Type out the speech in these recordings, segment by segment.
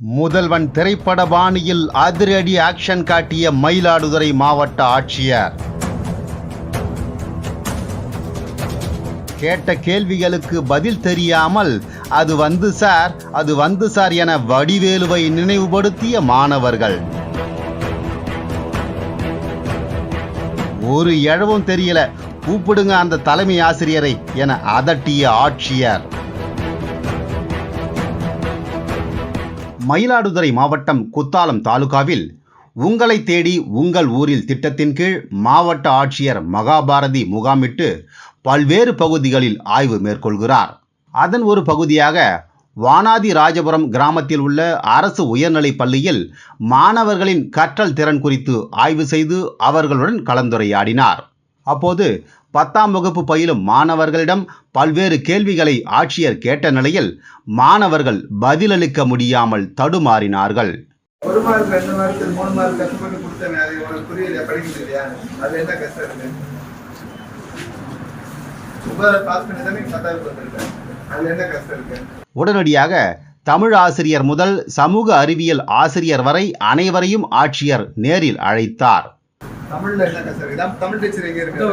முதல்வன் திரைப்பட பாணியில் அதிரடி ஆக்ஷன் காட்டிய மயிலாடுதுறை மாவட்ட ஆட்சியர். கேட்ட கேள்விகளுக்கு பதில் தெரியாமல் அது வந்து சார் அது வந்து சார் என வடிவேலுவை நினைவுபடுத்திய மாணவர்கள். ஒரு எழவும் தெரியல. கூப்பிடுங்க அந்த தலைமை ஆசிரியரை என அதட்டிய ஆட்சியர். மயிலாடுதுறை மாவட்டம் குத்தாலம் தாலுகாவில் உங்களை தேடி உங்கள் ஊரில் திட்டத்தின் கீழ் மாவட்ட ஆட்சியர் மகாபாரதி முகாமிட்டு பல்வேறு பகுதிகளில் ஆய்வு மேற்கொள்கிறார். அதன் ஒரு பகுதியாக வானாதி ராஜபுரம் கிராமத்தில் உள்ள அரசு உயர்நிலைப் பள்ளியில் மாணவர்களின் கற்றல் திறன் குறித்து ஆய்வு செய்து அவர்களுடன் கலந்துரையாடினார். அப்போது பத்தாம் வகுப்பு பயிலும் மாணவர்களிடம் பல்வேறு கேள்விகளை ஆட்சியர் கேட்ட நிலையில் மாணவர்கள் பதிலளிக்க முடியாமல் தடுமாறினார்கள். ஒரு மார்க் ரெண்டு மார்க் மூணு மார்க் கஷ்டப்பட்டு கொடுத்தேன் அது உனக்கு புரியல படிக்கிறது இல்லையா? அது என்ன கஷ்டம் இருக்கு ஒன்பதாவது பாஸ் பண்ணி தானே பத்தாவது வந்திருக்கேன் அதுல என்ன கஷ்டம் இருக்கு உடனடியாக தமிழ் ஆசிரியர் முதல் சமூக அறிவியல் ஆசிரியர் வரை அனைவரையும் ஆட்சியர் நேரில் அழைத்தார். தமிழ்ல என்ன கஷ்டம் தமிழ் டீச்சர் எங்க இருக்கு?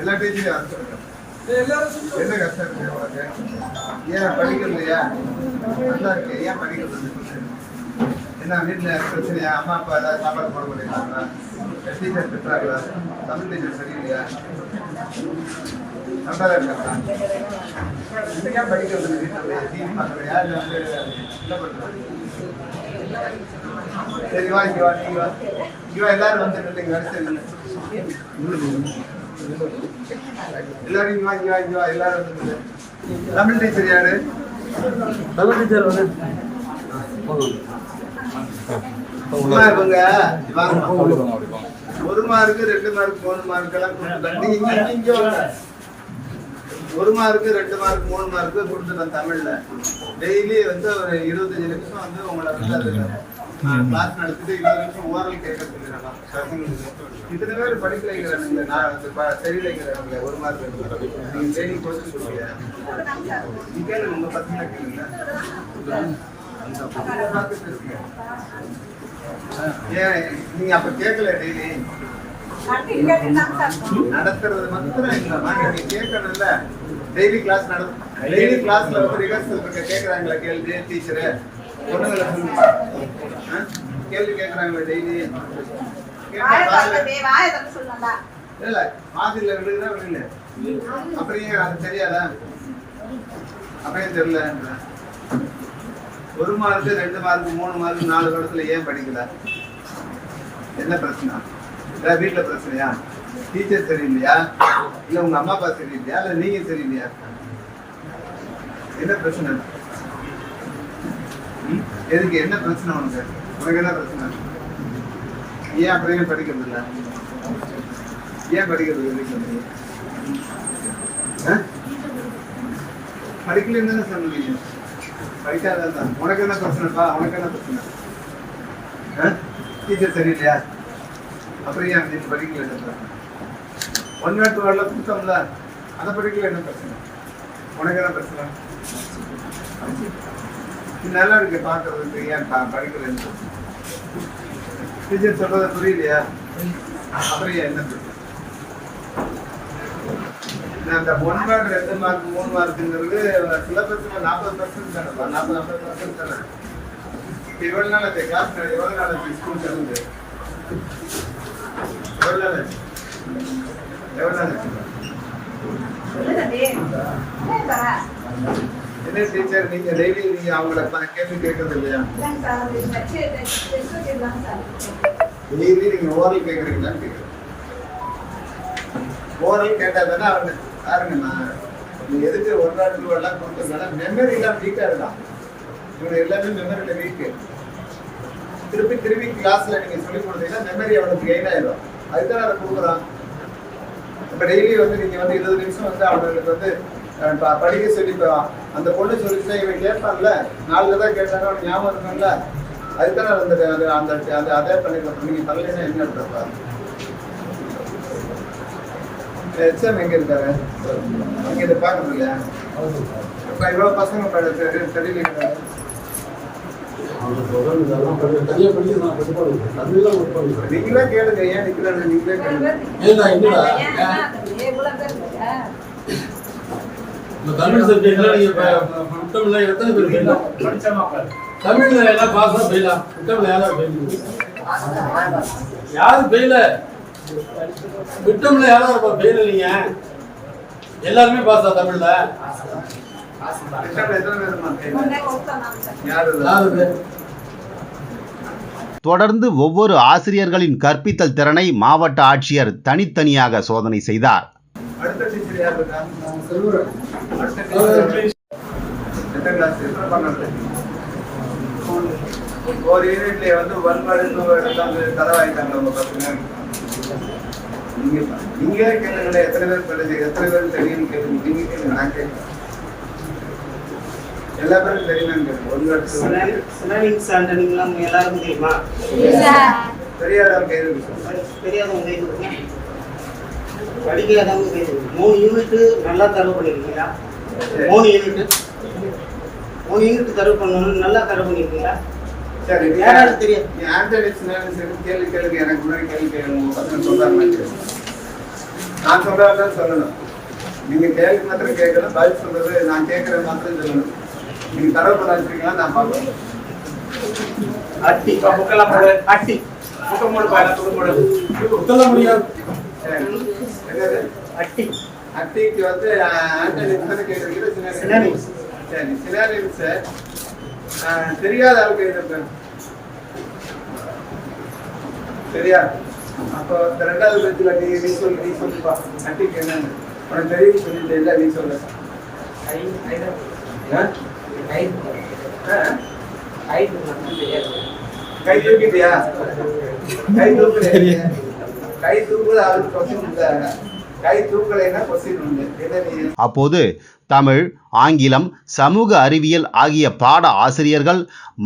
எல்லா டீச்சரையும் சொல்லுங்க என்ன கஷ்டம் இருக்கு உனக்கு? ஏன் படிக்கிறது இல்லையா? நல்லா இருக்கு. ஏன் படிக்கிறது? என்ன வீட்டுல பிரச்சனையா? அம்மா அப்பா ஏதாவது சாப்பாடு போட மாட்டேங்கிறாங்களா? டீச்சர் திட்டுறாங்களா? தமிழ் டீச்சர் சரியில்லையா? நல்லா இருக்காங்களா ஏன் படிக்கிறது வீட்டுல டிவி பார்க்கலையா இல்லை? வந்து என்ன பண்றாங்க சரி வா இங்க வா நீங்க வா. இங்க வா எல்லாரும் வந்து நில்லுங்க எல்லாரும் வா. தமிழ் டீச்சர் யாரு தமிழ் டீச்சர் வந்து இவங்க. ஒரு மார்க் ரெண்டு மார்க் மூணு மார்க் எல்லாம் இங்க-. ஒரு மார்க் ரெண்டு மார்க் மூணு மார்க் கொடுத்துட்டேன் தமிழ்ல டெய்லி வந்து ஒரு இருபத்தஞ்சு நிமிஷம் வந்து உங்களை வந்து கிளாஸ் நடத்திட்டு இருபது நிமிஷம் ஓரல் கேட்கறதுக்கு இத்தனை பேர் படிக்க நான் வந்து சரி ஒரு மார்க் நீங்க ட்ரைனிங் கோர்ஸ் கொடுக்கலையா நீங்க உங்க பசங்க கேளுங்க ஏன் நீங்க அப்ப கேட்கல டெய்லி நடத்துறது மாத்திரம் இல்லம்மா நீங்க கேட்கணும்ல. டெய்லி கிளாஸ் நட டெய்லி கிளாஸ்ல வந்து ரிஹர்சல் இருக்க. கேக்குறாங்களா கேள்வி டீச்சரு கேள்வி கேக்குறாங்களா டெய்லி இல்ல மாதிரில விழுகுதா விழுகல அப்புறம் ஏன் அது தெரியாதா அப்படியே தெரியல ஒரு மார்க் ரெண்டு மார்க்கு மூணு மார்க்கு நாலு வருஷத்துல ஏன் படிக்கல என்ன பிரச்சனை ஏதாவது வீட்டுல பிரச்சனையா டீச்சர் சரியில்லையா இல்ல உங்க அம்மா அப்பா சரியில்லையா இல்ல நீங்க சரியில்லையா என்ன பிரச்சனை? எதுக்கு என்ன பிரச்சனை உனக்கு? உனக்கு என்ன பிரச்சனை? ஏன் அப்படியே படிக்கிறது இல்ல? ஏன் படிக்கிறது இல்லை ஆ? படிக்கலன்னு தானே சொன்னீங்க. படிக்காதான் தான். உனக்கு என்ன பிரச்சனைப்பா உனக்கு என்ன பிரச்சனை? டீச்சர் சரியில்லையா? அப்புறம் ஏன் நீ படிக்கல என்ன பிரச்சனை? ஒன் நாட் வேர்டில் கொடுத்தோம்ல அதை படிக்கல என்ன பிரச்சனை? உனக்கு என்ன பிரச்சனை? நல்லா இருக்கு பார்க்கறதுக்கு. ஏன் ப- படிக்கலன்னு டீச்சர் சொல்றது புரியலையா? அப்புறம் என்ன பிரச்சனை நான் அந்த ஒன் மார்க் ரெண்டு மார்க் மூணு மார்க்குங்கிறது சிலபஸ்ல நாற்பது பர்சன்ட் தானே நாற்பது ஐம்பது பர்சன்ட் தானே? எவ்வளவு நாள் அந்த கிளாஸ் எவ்வளவு நாள் அந்த ஸ்கூல் திறந்து எவ்வளவு நாள் ஆச்சு? எவ்வளவு நாள் ஆச்சு? என்ன டீச்சர் நீங்க டெய்லி நீங்க அவங்கள கேள்வி கேட்கறது இல்லையா? டெய்லி நீங்க ஓரல் கேட்கறீங்களான்னு கேட்கறேன் ஓரல் கேட்டா தானே அவங்க பாருங்கண்ணா நீ எதுக்கு ஒரு நாள் எல்லாம் கொடுத்ததுனால மெமரி எல்லாம் வீக்கா இருக்கான் இவங்க எல்லாமே மெமரியில வீக்கு திருப்பி திருப்பி கிளாஸ்ல நீங்க சொல்லி கொடுத்தீங்கன்னா மெமரி அவனுக்கு கெயின் ஆயிடும் அதுதான் அதை கொடுக்குறான். இப்ப டெய்லி வந்து நீங்க வந்து இருபது நிமிஷம் வந்து அவனுக்கு வந்து படிக்க சொல்லி இப்ப அந்த பொண்ணு சொல்லிச்சுன்னா இவன் கேட்பான்ல. நாலு தடவை கேட்டாங்க அவனுக்கு ஞாபகம் இருக்கும்ல. அதுதான் அந்த அந்த அந்த அதே பண்ணிக்கலாம் நீங்க பண்ணலைன்னா என்ன எடுத்துப்பா எக்ஸாம் எங்க இருக்காரு நீங்க இதை பார்க்கறது இல்லையா? இப்ப இவ்வளவு பசங்க ப- தெ- தெரியலைங்கிறாங்க அவங்க சொல்றது இதெல்லாம் கொஞ்சம் தனியா படிச்சு நான் படிச்சு பாருங்க தமிழ்லாம் ஒர்க் பண்ணுறேன் நீங்களே கேளுங்க ஏன் நிக்கிறாங்க நீங்களே கேளுங்க தமிழ் சப்ஜெக்ட்ல நீங்க எத்தனை பேர் தமிழ்ல எல்லாம் பாஸ் தான் இருப்பா எல்லாருமே பாஸா தமிழ்ல? தொடர்ந்து ஒவ்வொரு ஆசிரியர்களின் கற்பித்தல் திறனை மாவட்ட ஆட்சியர் தனித்தனியாக சோதனை செய்தார். அடுத்த டீச்சர் யார்? இருக்கா அடுத்த டீச்சர் எத்தனை கிளாஸ் எத்தனை பண்ணது ஒரு யூனிட்ல வந்து ஒன் வேர்டு டூ வேர்டு வந்து கதவாயிட்டாங்க உங்க பசங்க. நீங்க நீங்க கேளுங்களே எத்தனை பேர் படிச்சு எத்தனை பேர் தெரியும் கேளுங்க நீங்க கேளுங்க நான் கேட்கிறேன். எல்லா பேரும் தெரியுமான்னு கேளுங்க ஒன் வேர்டு சாண்டனிங்லாம் எல்லாருக்கும் தெரியுமா? தெரியாதவங்க தெரியாதவங்க கை கொடுங்க மூணு யூனிட் நல்லா தரவு பண்ணிருக்கீங்களா? மூணு யூனிட் மூணு யூனிட் தரவு பண்ணணும் நல்லா தரவு பண்ணிருக்கீங்களா? சரி. யாராவது சினானிஸ் கேள்வி கேளுங்க. எனக்கு முன்னாடி கேள்வி பசங்க சொல்றாங்க நான் சொல்றதான் சொல்லணும். நீங்க கேள்வி மாத்திரம் கேட்கணும் பதில் சொல்றது நான் கேட்கறது மாத்திரம் சொல்லணும். நீங்க தரவு பண்ண வச்சிருக்கீங்களா? நான் பார்க்கணும் அட்டி. புக்கெல்லாம் போடு. அட்டி. புக்கம் போடு பாருங்க புக்கம் போடு முடியாது. சரி. என்னது அட்டி அட்டிக்கு வந்து ஆண்டனிஸ் தானே கேட்டிருக்கீங்க சினானிம்ஸ். சரி சினானிஸ் தெரியாத ஆளுக்கு எழுதிருக்கேன் சரியா அப்போ இந்த ரெண்டாவது பேச்சுல நீ நீ சொல்லு நீ சொல்லுப்பா அட்டிக்கு என்னன்னு. உனக்கு தெரியும் சொல்லிட்டு இல்லை நீ சொல்லு? கை தூக்கிட்டியா? கை தூக்கலையா கை தூக்குறது அவருக்கு கொஸ்டின் கொடுத்தாங்க கை தூக்கலைன்னா கொஸ்டின் உண்டு. என்ன அப்போது தமிழ் ஆங்கிலம் சமூக அறிவியல் ஆகிய பாட ஆசிரியர்கள்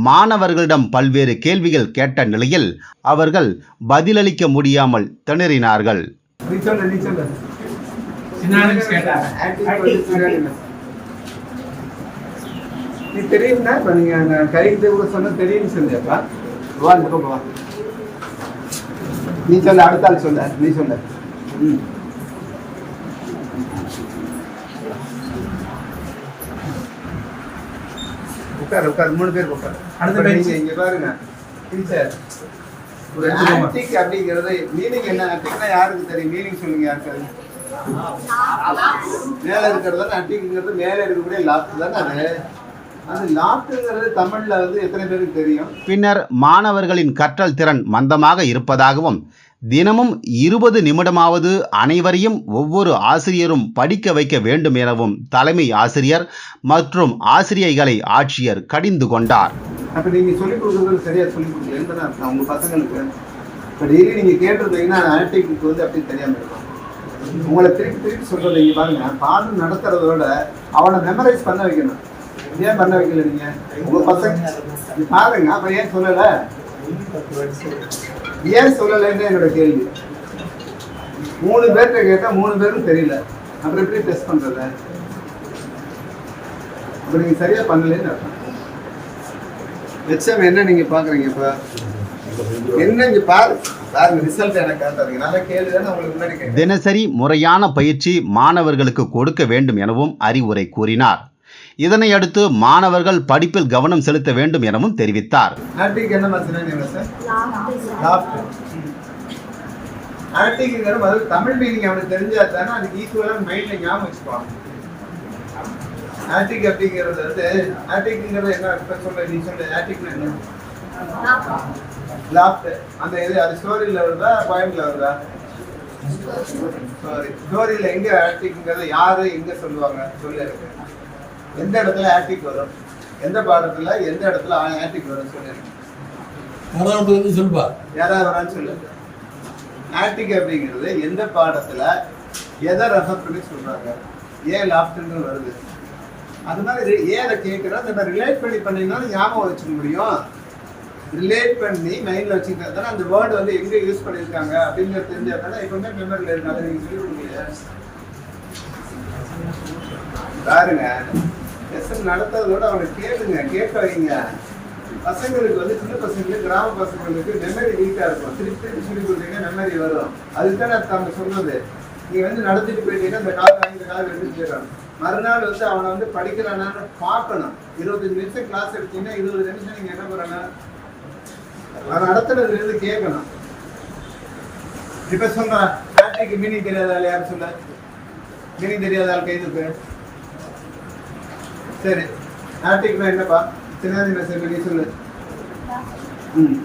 மாணவர்களிடம் பல்வேறு கேள்விகள் கேட்ட நிலையில் அவர்கள் பதிலளிக்க முடியாமல் திணறினார்கள். தெரியும்னா இப்ப நீங்க அந்த கை தூக்க சொன்ன தெரியும் சொல்லியாப்பா வா இந்த பக்கம் வா. நீ சொல்லு அடுத்த ஆள் சொல்ல நீ சொல்லு. உட்கார் உட்கார் மூணு பேர் உட்கார். அடுத்த. நீங்க இங்க பாருங்க. டீச்சர் ஒரு ஆன்டிக் அப்படிங்கிறது மீனிங் என்ன? ஆன்டிக்னா யாருக்கு தெரியும்? மீனிங் சொல்லுங்க யாருக்காவது மேல இருக்கிறது தானே? ஆன்டிக்ங்கிறது மேல இருக்கக்கூடிய லாப்ட் தானே அது? பின்னர் மாணவர்களின் கற்றல் திறன் மந்தமாக இருப்பதாகவும் தினமும் இருபது நிமிடமாவது அனைவரையும் ஒவ்வொரு ஆசிரியரும் படிக்க வைக்க வேண்டும் எனவும் தலைமை ஆசிரியர் மற்றும் ஆசிரியைகளை ஆட்சியர் கடிந்து கொண்டார். உங்களை திருப்பி திருப்பி சொல்றது பாருங்க. பாடம் நடத்துறதோட அவனை மெமரைஸ் பண்ண வைக்கணும். ஏன் பண்ண வைக்கல நீங்க? உங்க பசங்க பாருங்க அப்ப ஏன் சொல்லல? ஏன் சொல்லலைன்னு என்னோட கேள்வி. மூணு பேர்கிட்ட கேட்டா மூணு பேரும் தெரியல. அப்புறம் எப்படி டெஸ்ட் பண்றது? அப்ப நீங்க சரியா பண்ணலன்னு அர்த்தம். என்ன நீங்க பாக்குறீங்க இப்ப? என்ன இங்க பாரு. தினசரி முறையான பயிற்சி மாணவர்களுக்கு கொடுக்க வேண்டும் எனவும் அறிவுரை கூறினார். இதனை அடுத்து மாணவர்கள் படிப்பில் கவனம் செலுத்த வேண்டும் எனவும் தெரிவித்தார். ஆன்டிக் என்ன தமிழ் மீனிங் அவனுக்கு தெரிஞ்சா தானே அதுக்கு ஈக்குவலாக மைண்ட்ல ஞாபகம் வச்சுப்பான். ஆட்டிக் அப்படிங்கிறது வந்து ஆன்டிக்ங்கிறது என்ன இப்போ சொல்ல நீ சொல்ல ஆன்டிக்னா என்ன? லாஃப்ட் அந்த இது அது ஸ்டோரியில் வருதா பாயிண்ட்ல வருதா? சாரி ஸ்டோரியில் எங்க ஆன்டிக்ங்கிறது யாரு எங்க சொல்லுவாங்க? சொல்லு இருக்கு எந்த இடத்துல ஆன்டிக் வரும்? எந்த பாடத்துல எந்த இடத்துல ஆன்டிக் வரும் சொல்லு யாராவது வந்து யாராவது வரான்னு சொல்லு. ஆன்டிக் அப்படிங்கிறது எந்த பாடத்துல எதை ரெஃபர் பண்ணி சொல்றாங்க? ஏன் லாஃப்ட்னு வருது. அது மாதிரி ஏதை கேட்குறோம் அந்த ரிலேட் பண்ணி பண்ணீங்கன்னா ஞாபகம் வச்சுக்க முடியும். ரிலேட் பண்ணி மைண்ட்ல வச்சுக்கிட்டா தானே அந்த வேர்டு வந்து எங்க யூஸ் பண்ணியிருக்காங்க அப்படிங்கிறது தெரிஞ்சா தானே எப்பவுமே மெமரியில் இருக்கு அதை நீங்க சொல்லி கொடுக்கலையா பாருங்க. லெசன் நடத்துறதோட அவனை கேளுங்க கேட்க வைங்க. பசங்களுக்கு வந்து சின்ன பசங்களுக்கு கிராம பசங்களுக்கு மெமரி வீக்காக இருக்கும். திருப்பி திருப்பி சொல்லி கொடுத்தீங்கன்னா மெமரி வரும். அதுக்கு தான் நம்ம சொன்னது. நீங்கள் வந்து நடத்திட்டு போயிட்டீங்கன்னா இந்த கால் வாங்கி இந்த கால் எடுத்துட்டு போயிடணும் மறுநாள் வந்து அவனை வந்து படிக்கிறானான்னு பார்க்கணும். இருபத்தஞ்சு நிமிஷம் கிளாஸ் எடுத்தீங்கன்னா இருபது நிமிஷம் நீங்க என்ன பண்ணணும்? அவன் நடத்துனதுல இருந்து கேட்கணும். இப்ப சொல்றேன் பேட்டரிக்கு மீனிங் தெரியாத ஆள் யாரும் சொல்ல மீனிங் தெரியாத ஆள் கைதுக்கு சரி. ஆர்டிக்னா என்னப்பா? சின்னாதி மெசேஜ் நீ சொல்லு. ம்.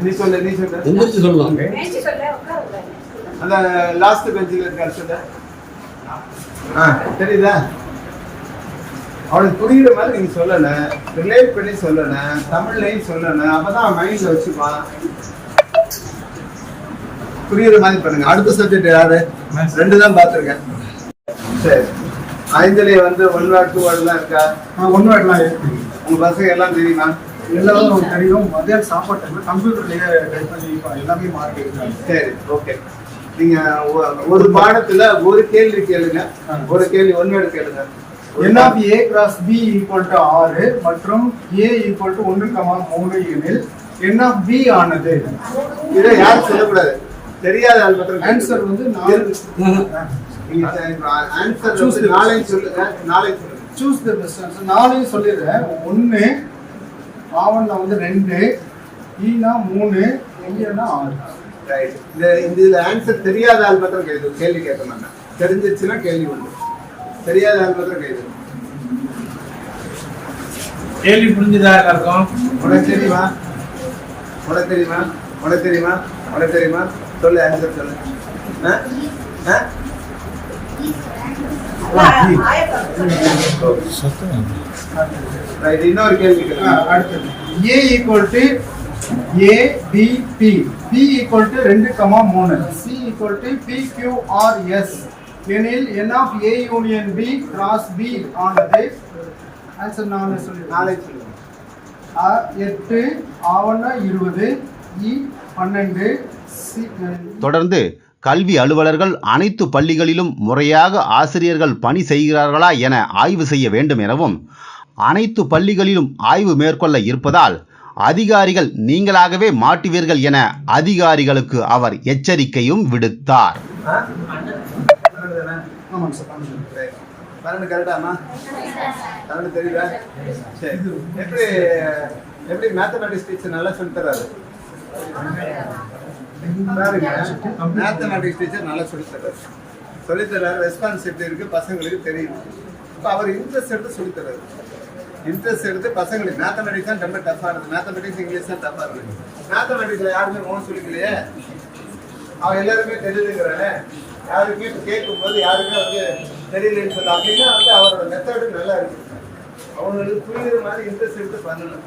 நீ சொல்லு நீ சொல்லு. எந்திரிச்சு சொல்லலாம் அந்த லாஸ்ட் பெஞ்சில் இருக்காரு சொல்லு ஆ தெரியுதா? அவனுக்கு புரியுற மாதிரி நீங்க சொல்லணும் ரிலேட் பண்ணி சொல்லணும் தமிழ்லையும் சொல்லணும் அப்பதான் அவன் மைண்ட்ல வச்சுப்பான் புரியுற மாதிரி பண்ணுங்க. அடுத்த சப்ஜெக்ட் யாரு? ரெண்டு தான் பார்த்துருக்கேன். சரி. ஐந்துலயே வந்து ஒன் வேர்ட் டூ தான் இருக்கா? ஒன்றும் எல்லாம் இருக்கு. உங்க பசங்க எல்லாம் தெரியுமா? எல்லாரும் தெரியும். மதியம் சாப்பாடு டைம்ல கம்ப்யூட்டர்லயே டைப் பண்ணி எல்லாமே மார்க் எடுக்கிறாங்க சரி ஓகே நீங்க ஒரு பாடத்துல ஒரு கேள்வி கேளுங்க. ஒரு கேள்வி ஒன் வேர்டு கேளுங்க. N of A cross B equal to ஆறு மற்றும் ஏ ஈக்குவல் டு ஒன்று கமா மூணு எனில் என் ஆஃப் பி ஆனது. இதை யாரும் சொல்லக்கூடாது. தெரியாத ஆள் மட்டும் ஆன்சர் வந்து நாலு. சூஸ் த பெஸ்ட் நாளையும் சொல்லிடுறேன். ஒன்று ஆவன்ல வந்து ரெண்டு ஈனா மூணு ஐயனா ஆறு. ரைட் இந்த இந்த இதுல ஆன்சர் தெரியாத ஆள் மட்டும் கேள்வி கேள்வி கேட்க மாட்டேன். தெரிஞ்சிச்சுன்னா கேள்வி உண்டு. தெரியாத ஆள் மட்டும் கேள்வி கேள்வி புரிஞ்சுதா எல்லாருக்கும்? உனக்கு தெரியுமா? உனக்கு தெரியுமா? உனக்கு தெரியுமா? உனக்கு தெரியுமா? சொல்லு ஆன்சர் சொல்லு. ஆ? ஆ? இன்னொரு கேள்வி அடுத்தது. A equal to A B B B equal to ரெண்டு கமா மூணு. சி ஈக்குவல் டு பி எனில் n of A union B cross B ஆனது ஆன்சர் நான் சொல்லிடுறேன் நாளைக்கு சொல்லுங்க ஆ, எட்டு ஆவணா இருபது இ பன்னெண்டு சி தொடர்ந்து கல்வி அலுவலர்கள் அனைத்து பள்ளிகளிலும் முறையாக ஆசிரியர்கள் பணி செய்கிறார்களா என ஆய்வு செய்ய வேண்டும் எனவும் அனைத்து பள்ளிகளிலும் ஆய்வு மேற்கொள்ள இருப்பதால் அதிகாரிகள் நீங்களாகவே மாட்டுவீர்கள் என அதிகாரிகளுக்கு அவர் எச்சரிக்கையும் விடுத்தார். எப்படி மேத்தமெட்டிக்ஸ் டீச்சர் நல்லா சொல்லி தர்றாரு? மேத்தமேட்டிக்ஸ் டீச்சர் நல்லா சொல்லி தர்றாரு சொல்லி தர்றாரு ரெஸ்பான்ஸ் எப்படி இருக்கு? பசங்களுக்கு தெரியும் இப்போ அவர் இன்ட்ரெஸ்ட் எடுத்து சொல்லித்தரார். இன்ட்ரெஸ்ட் எடுத்து பசங்களுக்கு மேத்தமெட்டிக்ஸ் தான் ரொம்ப டஃப்பாக இருக்குது மேத்தமெட்டிக்ஸ் இங்கிலீஷ் தான் டஃப்பாக இருக்குது மேத்தமெட்டிக்ஸில் யாருமே மோகம் சொல்லிக்கலையே அவன் எல்லாருமே தெரியுதுங்கிறானே யாருக்குமே இப்போ கேட்கும்போது யாருமே வந்து தெரியலன்னு சொல்லி அப்படின்னா வந்து அவரோட மெத்தடு நல்லா இருக்கு. அவங்களுக்கு புரியுற மாதிரி இன்ட்ரெஸ்ட் எடுத்து பண்ணணும்.